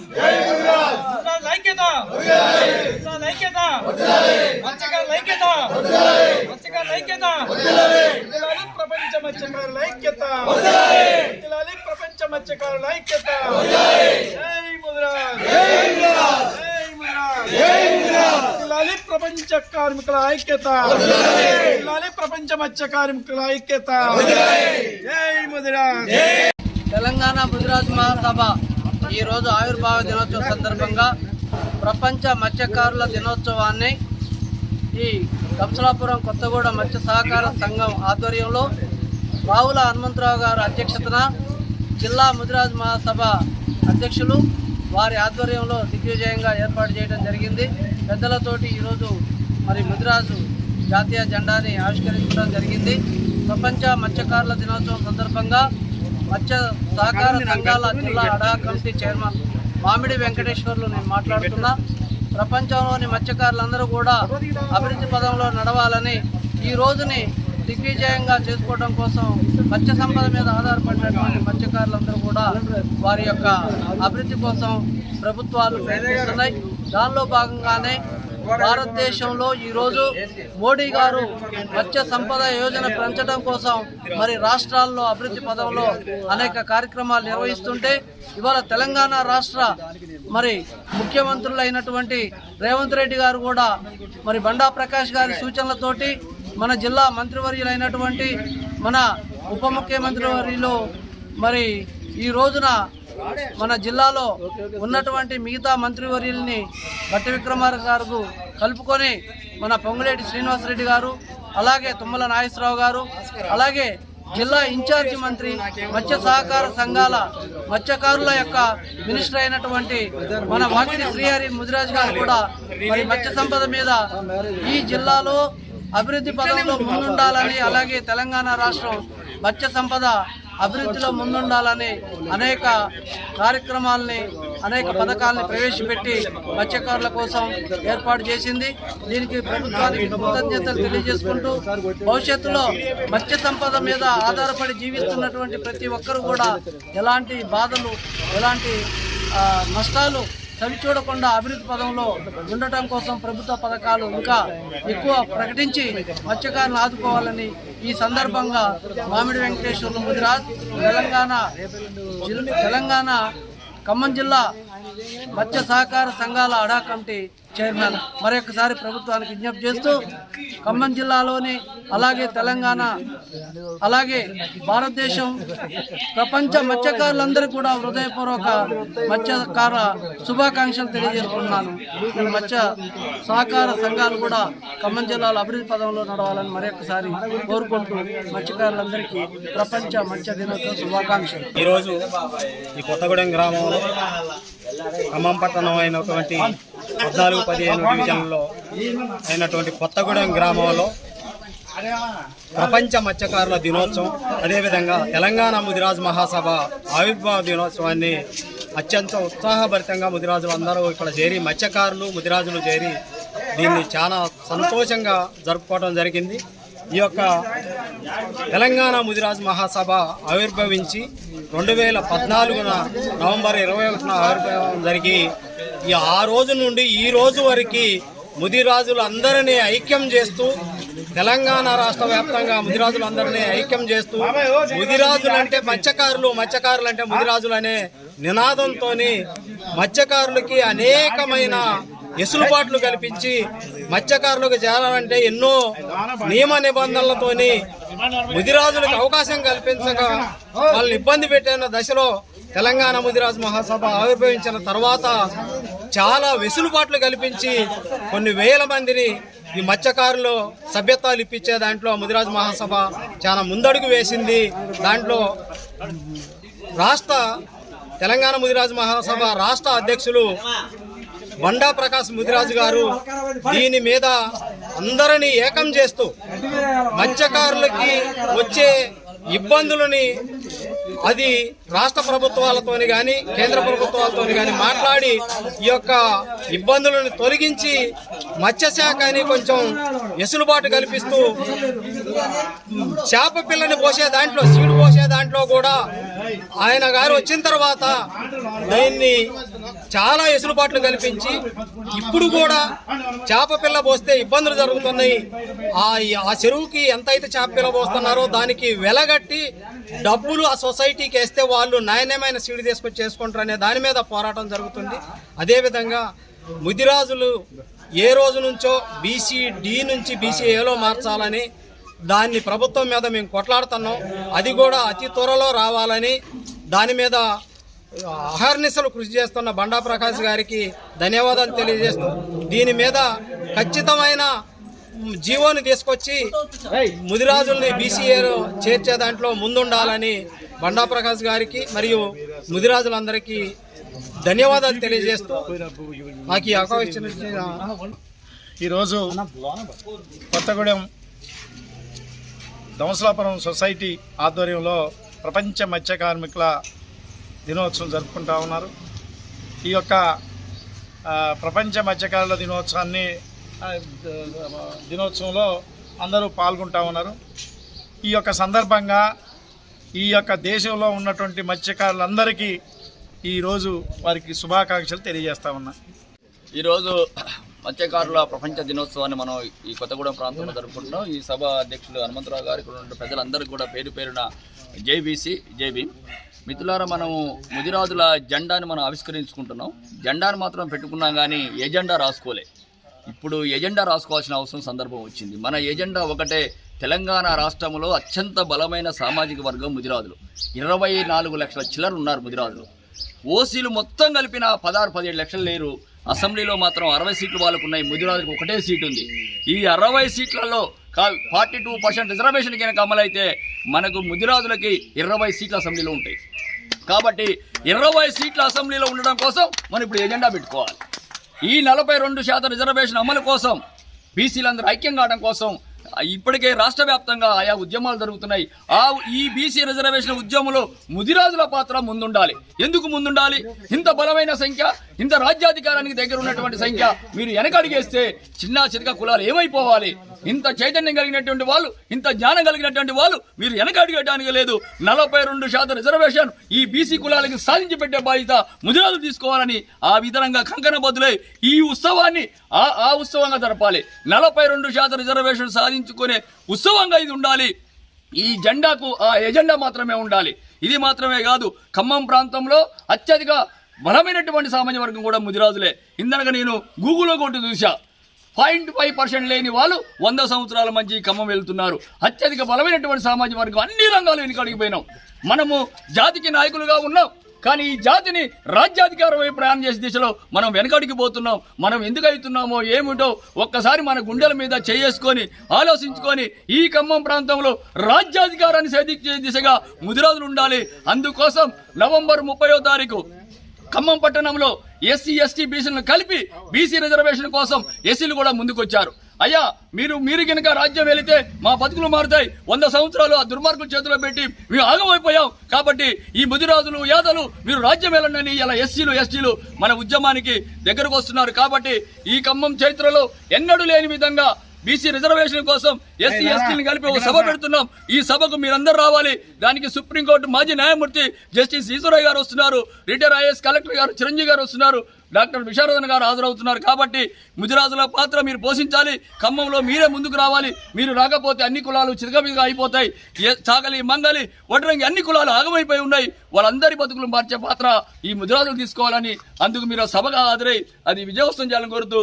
ముదిరాజ్ ముదిరాజ్ ఐక్యత ముదిరాజ్ ఐక్యత మత్స్యకారుల ఐక్యత మత్స్యకారుల ఐక్యత వదిలాలి ప్రపంచ మత్స్యకారుల ఐక్యత వదిలాలి ప్రపంచ మత్స్యకారుల ఐక్యత జై ముదిరాజ్ జై ముదిరాజ్ వదిలాలి ప్రపంచ కార్మికుల ఐక్యత వదిలాలి ప్రపంచ మత్స్య కార్మికుల ఐక్యత జై ముదిరాజ్ తెలంగాణ ముదిరాజ్ మహాసభ ఈ రోజు ఆవిర్భావ దినోత్సవం సందర్భంగా ప్రపంచ మత్స్యకారుల దినోత్సవాన్ని ఈ కంసలాపురం కొత్తగూడ మత్స్య సహకార సంఘం ఆధ్వర్యంలో బావుల హనుమంతరావు గారు అధ్యక్షతన జిల్లా ముదిరాజ్ మహాసభ అధ్యక్షులు వారి ఆధ్వర్యంలో దిగ్విజయంగా ఏర్పాటు చేయడం జరిగింది. పెద్దలతోటి ఈరోజు మరి ముదిరాజు జాతీయ జెండాని ఆవిష్కరించడం జరిగింది. ప్రపంచ మత్స్యకారుల దినోత్సవం సందర్భంగా మత్స్య సహకార సంఘాల జిల్లా అడా కమిటీ చైర్మన్ మామిడి వెంకటేశ్వర్లు నేను మాట్లాడుతున్నా. ప్రపంచంలోని మత్స్యకారులందరూ కూడా అభివృద్ధి పదంలో నడవాలని ఈ రోజుని దిగ్విజయంగా చేసుకోవడం కోసం మత్స్య సంపద మీద ఆధారపడినటువంటి మత్స్యకారులందరూ కూడా వారి యొక్క అభివృద్ధి కోసం ప్రభుత్వాలు ప్రయత్నిస్తున్నాయి. దానిలో భాగంగానే భారతదేశంలో ఈరోజు మోడీ గారు మత్స్య సంపద యోజన పెంచడం కోసం మరి రాష్ట్రాల్లో అభివృద్ధి పదంలో అనేక కార్యక్రమాలు నిర్వహిస్తుంటే ఇవాళ తెలంగాణ రాష్ట్ర మరి ముఖ్యమంత్రులైనటువంటి రేవంత్ రెడ్డి గారు కూడా మరి బండా ప్రకాష్ గారి సూచనలతోటి మన జిల్లా మంత్రివర్యులైనటువంటి మన ఉప ముఖ్యమంత్రి వర్యులు మరి ఈ రోజున మన జిల్లాలో ఉన్నటువంటి మిగతా మంత్రివర్యుల్ని బట్టి విక్రమార్క గారు కలుపుకొని మన పొంగులేటి శ్రీనివాసరెడ్డి గారు అలాగే తుమ్మల నాగేశ్వరరావు గారు అలాగే జిల్లా ఇన్ఛార్జి మంత్రి మత్స్య సహకార సంఘాల మత్స్యకారుల యొక్క మినిస్టర్ అయినటువంటి మన వాకిటి శ్రీహరి ముదిరాజ్ గారు కూడా మరి మత్స్య సంపద మీద ఈ జిల్లాలో అభివృద్ధి పదంలో ముందుండాలని అలాగే తెలంగాణ రాష్ట్రం మత్స్య సంపద అభివృద్ధిలో ముందుండాలని అనేక కార్యక్రమాలని అనేక పథకాలని ప్రవేశపెట్టి మత్స్యకారుల కోసం ఏర్పాటు చేసింది. దీనికి ప్రభుత్వానికి కృతజ్ఞతలు తెలియజేసుకుంటూ భవిష్యత్తులో మత్స్య సంపద మీద ఆధారపడి జీవిస్తున్నటువంటి ప్రతి ఒక్కరు కూడా ఎలాంటి బాధలు ఎలాంటి నష్టాలు చూడకుండా అభివృద్ధి పదంలో ఉండటం కోసం ప్రభుత్వ పథకాలు ఇంకా ఎక్కువ ప్రకటించి మత్స్యకారులను ఆదుకోవాలని ఈ సందర్భంగా మామిడి వెంకటేశ్వర్లు ముదిరాజ్ తెలంగాణ తెలంగాణ ఖమ్మం జిల్లా మత్స్య సహకార సంఘాల అడా కమిటీ చైర్మన్ మరొకసారి ప్రభుత్వానికి విజ్ఞప్తి చేస్తూ ఖమ్మం జిల్లాలోని అలాగే తెలంగాణ అలాగే భారతదేశం ప్రపంచ మత్స్యకారులందరికీ కూడా హృదయపూర్వక మత్స్యకార శుభాకాంక్షలు తెలియజేసుకున్నాను ఈ మత్స్య సహకార సంఘాలు కూడా ఖమ్మం జిల్లాలో అభివృద్ధి పదంలో నడవాలని మరొకసారి కోరుకుంటూ మత్స్యకారులందరికీ ప్రపంచ మత్స్య దినోత్సవ శుభాకాంక్షలు. ఈరోజు ఈ కొత్తగూడెం గ్రామంలో ఖమ్మం పట్టణం అయినటువంటి పద్నాలుగు పదిహేను డివిజన్లో అయినటువంటి కొత్తగూడెం గ్రామంలో ప్రపంచ మత్స్యకారుల దినోత్సవం అదేవిధంగా తెలంగాణ ముదిరాజు మహాసభ ఆవిర్భావ దినోత్సవాన్ని అత్యంత ఉత్సాహభరితంగా ముదిరాజులు అందరూ ఇక్కడ చేరి మత్స్యకారులు ముదిరాజులు చేరి దీన్ని చాలా సంతోషంగా జరుపుకోవడం జరిగింది. ఈ యొక్క తెలంగాణ ముదిరాజ్ మహాసభ ఆవిర్భవించి రెండు వేల పద్నాలుగున నవంబర్ ఇరవై ఒకటిన ఆవిర్భావం జరిగి ఈ ఆ రోజు నుండి ఈ రోజు వరకు ముదిరాజులందరినీ ఐక్యం చేస్తూ తెలంగాణ రాష్ట్ర వ్యాప్తంగా ముదిరాజులందరినీ ఐక్యం చేస్తూ ముదిరాజులంటే మత్స్యకారులు మత్స్యకారులు అంటే ముదిరాజులు అనే నినాదంతో మత్స్యకారులకి అనేకమైన ఎసులుబాట్లు కల్పించి మత్స్యకారులకు చేరాలంటే ఎన్నో నియమ నిబంధనలతోని ముదిరాజులకు అవకాశం కల్పించగా వాళ్ళని ఇబ్బంది పెట్టిన దశలో తెలంగాణ ముదిరాజు మహాసభ ఆవిర్భవించిన తర్వాత చాలా వెసులుబాట్లు కల్పించి కొన్ని వేల మందిని ఈ మత్స్యకారులు సభ్యత్వాలు ఇప్పించే దాంట్లో ముదిరాజు మహాసభ చాలా ముందడుగు వేసింది. దాంట్లో రాష్ట్ర తెలంగాణ ముదిరాజు మహాసభ రాష్ట్ర అధ్యక్షులు బండా ప్రకాశ్ ముదిరాజు గారు దీని మీద అందరినీ ఏకం చేస్తూ మత్స్యకారులకి వచ్చే ఇబ్బందులని అది రాష్ట్ర ప్రభుత్వాలతోని కానీ కేంద్ర ప్రభుత్వాలతోని కానీ మాట్లాడి ఈ యొక్క ఇబ్బందులను తొలగించి మత్స్యశాఖని కొంచెం వెసులుబాటు కల్పిస్తూ చేప పిల్లని పోసే దాంట్లో సీడు పోసే దాంట్లో కూడా ఆయన గారు వచ్చిన తర్వాత దీన్ని చాలా ఎసులుబాట్లు కల్పించి ఇప్పుడు కూడా చేప పిల్ల పోస్తే ఇబ్బందులు జరుగుతున్నాయి. ఆ ఆ చెరువుకి ఎంత అయితే చేప పిల్ల పోస్తున్నారో దానికి వెలగట్టి డబ్బులు ఆ సొసైటీకి వేస్తే వాళ్ళు నాణ్యమైన సీడు తీసుకొచ్చి చేసుకుంటారు అనే దాని మీద పోరాటం జరుగుతుంది. అదేవిధంగా ముదిరాజులు ఏ రోజు నుంచో బీసీ డి నుంచి బీసీ ఏలో మార్చాలని దాన్ని ప్రభుత్వం మీద మేము కొట్లాడుతున్నాం. అది కూడా అతి త్వరలో రావాలని దాని మీద అహర్నిశలు కృషి చేస్తున్న బండా ప్రకాష్ గారికి ధన్యవాదాలు తెలియజేస్తూ దీని మీద ఖచ్చితమైన జీవోని తీసుకొచ్చి ముదిరాజుల్ని బీసీఏలో చేర్చే దాంట్లో ముందుండాలని బండా ప్రకాష్ గారికి మరియు ముదిరాజులందరికీ ధన్యవాదాలు తెలియజేస్తూ నాకు ఈ అవకాశం ఈరోజు కొత్తగూడెం దంసలాపురం సొసైటీ ఆధ్వర్యంలో ప్రపంచ మత్స్య కార్మికుల దినోత్సవం జరుపుకుంటా ఉన్నారు. ఈ యొక్క ప్రపంచ మత్స్యకారుల దినోత్సవాన్ని దినోత్సవంలో అందరూ పాల్గొంటా ఉన్నారు. ఈ యొక్క సందర్భంగా ఈ యొక్క దేశంలో ఉన్నటువంటి మత్స్యకారులందరికీ ఈరోజు వారికి శుభాకాంక్షలు తెలియజేస్తా ఉన్నా. ఈరోజు మత్స్యకారుల ప్రపంచ దినోత్సవాన్ని మనం ఈ కొత్తగూడెం ప్రాంతంలో జరుపుకుంటున్నాం. ఈ సభ అధ్యక్షులు హనుమంతరావు గారు ఇక్కడ ఉన్న ప్రజలందరికీ కూడా పేరు పేరున జేబీసీ జేబీ మిత్రులారా మనము ముదిరాజుల జెండాని మనం ఆవిష్కరించుకుంటున్నాం. జెండాను మాత్రం పెట్టుకున్నాం కానీ ఎజెండా రాసుకోలే. ఇప్పుడు ఎజెండా రాసుకోవాల్సిన అవసరం సందర్భం వచ్చింది. మన ఎజెండా ఒకటే తెలంగాణ రాష్ట్రంలో అత్యంత బలమైన సామాజిక వర్గం ముదిరాజులు. ఇరవై నాలుగు లక్షల చిల్లర ఉన్నారు ముదిరాజులు. ఓసీలు మొత్తం కలిపిన పదహారు పదిహేడు లక్షలు లేరు. అసెంబ్లీలో మాత్రం అరవై సీట్లు వాళ్ళకు ఉన్నాయి ముదిరాజులకు ఒకటే సీటు ఉంది. ఈ అరవై సీట్లలో ఫార్టీ టూ పర్సెంట్ రిజర్వేషన్ కనుక అమలైతే మనకు ముదిరాజులకి ఇరవై సీట్లు అసెంబ్లీలో ఉంటాయి. కాబట్టి ఇరవై సీట్ల అసెంబ్లీలో ఉండడం కోసం మనం ఇప్పుడు ఎజెండా పెట్టుకోవాలి. ఈ నలభై రెండు శాతం రిజర్వేషన్ అమలు కోసం బీసీలందరూ ఐక్యం కావడం కోసం ఇప్పటికే రాష్ట్ర వ్యాప్తంగా ఆయా ఉద్యమాలు జరుగుతున్నాయి. ఆ ఈ బీసీ రిజర్వేషన్ ఉద్యమంలో ముదిరాజుల పాత్ర ముందుండాలి. ఎందుకు ముందుండాలి? ఇంత బలమైన సంఖ్య ఇంత రాజ్యాధికారానికి దగ్గర ఉన్నటువంటి సంఖ్య మీరు వెనకడిగేస్తే చిన్న చితక కులాలు ఏమైపోవాలి? ఇంత చైతన్యం కలిగినటువంటి వాళ్ళు ఇంత జ్ఞానం కలిగినటువంటి వాళ్ళు మీరు వెనకడిగడానికి లేదు. నలభై రెండు శాతం రిజర్వేషన్ ఈ బీసీ కులాలకి సాధించి పెట్టే బాధ్యత ముదిరాజులు తీసుకోవాలని ఆ విధంగా కంకణ బదులై ఈ ఉత్సవాన్ని ఆ ఆ ఉత్సవంగా జరపాలి. నలభై రెండు శాతం రిజర్వేషన్ సాధించుకునే ఉత్సవంగా ఇది ఉండాలి. ఈ జెండాకు ఆ ఎజెండా మాత్రమే ఉండాలి. ఇది మాత్రమే కాదు ఖమ్మం ప్రాంతంలో అత్యధిక బలమైనటువంటి సామాన్య వర్గం కూడా ముదిరాజులే. ఇందనగా నేను గూగుల్లో కొట్టి చూసా పాయింట్ ఫైవ్ పర్సెంట్ లేని వాళ్ళు వంద సంవత్సరాల మంచి ఖమ్మం వెళ్తున్నారు. అత్యధిక బలమైనటువంటి సామాజిక వర్గం అన్ని రంగాలు వెనుకడిగిపోయినాం మనము జాతికి నాయకులుగా ఉన్నాం. కానీ ఈ జాతిని రాజ్యాధికారం వైపు ప్రయాణం చేసే దిశలో మనం వెనకడికి పోతున్నాం. మనం ఎందుకు అవుతున్నామో ఏమిటో ఒక్కసారి మన గుండెల మీద చేసుకొని ఆలోచించుకొని ఈ ఖమ్మం ప్రాంతంలో రాజ్యాధికారాన్ని సాధించే దిశగా ముదిరాజులు ఉండాలి. అందుకోసం నవంబర్ ముప్పయో తారీఖు ఖమ్మం పట్టణంలో ఎస్సీ ఎస్టీ బీసీలను కలిపి బీసీ రిజర్వేషన్ కోసం ఎస్సీలు కూడా ముందుకొచ్చారు. అయ్యా మీరు మీరు కనుక రాజ్యం వెళితే మా బతుకులు మారుతాయి. వంద సంవత్సరాలు ఆ దుర్మార్గుల చేతిలో పెట్టి మేము ఆగమైపోయాం. కాబట్టి ఈ ముదిరాజులు యాదలు మీరు రాజ్యం వెళ్ళండి. ఇలా ఎస్సీలు ఎస్టీలు మన ఉద్యమానికి దగ్గరకు వస్తున్నారు. కాబట్టి ఈ ఖమ్మం చరిత్రలో ఎన్నడూ లేని విధంగా బీసీ రిజర్వేషన్ కోసం ఎస్సీ ఎస్టీని కలిపి ఒక సభ పెడుతున్నాం. ఈ సభకు మీరందరూ రావాలి. దానికి సుప్రీంకోర్టు మాజీ న్యాయమూర్తి జస్టిస్ ఈశ్వరయ్య గారు వస్తున్నారు. రిటైర్ ఐఏఎస్ కలెక్టర్ గారు చిరంజీవి గారు వస్తున్నారు. డాక్టర్ విశారదన్ గారు హాజరవుతున్నారు. కాబట్టి ముదిరాజుల పాత్ర మీరు పోషించాలి. ఖమ్మంలో మీరే ముందుకు రావాలి. మీరు రాకపోతే అన్ని కులాలు చిరగమిగా అయిపోతాయి. చాగలి మంగలి వడ్రంగి అన్ని కులాలు ఆగమైపోయి ఉన్నాయి. వాళ్ళందరి బతుకులు మార్చే పాత్ర ఈ ముదిరాజులు తీసుకోవాలని అందుకు మీరు సభగా హాజరై అది విజయవంతం చేయాలని కోరుతూ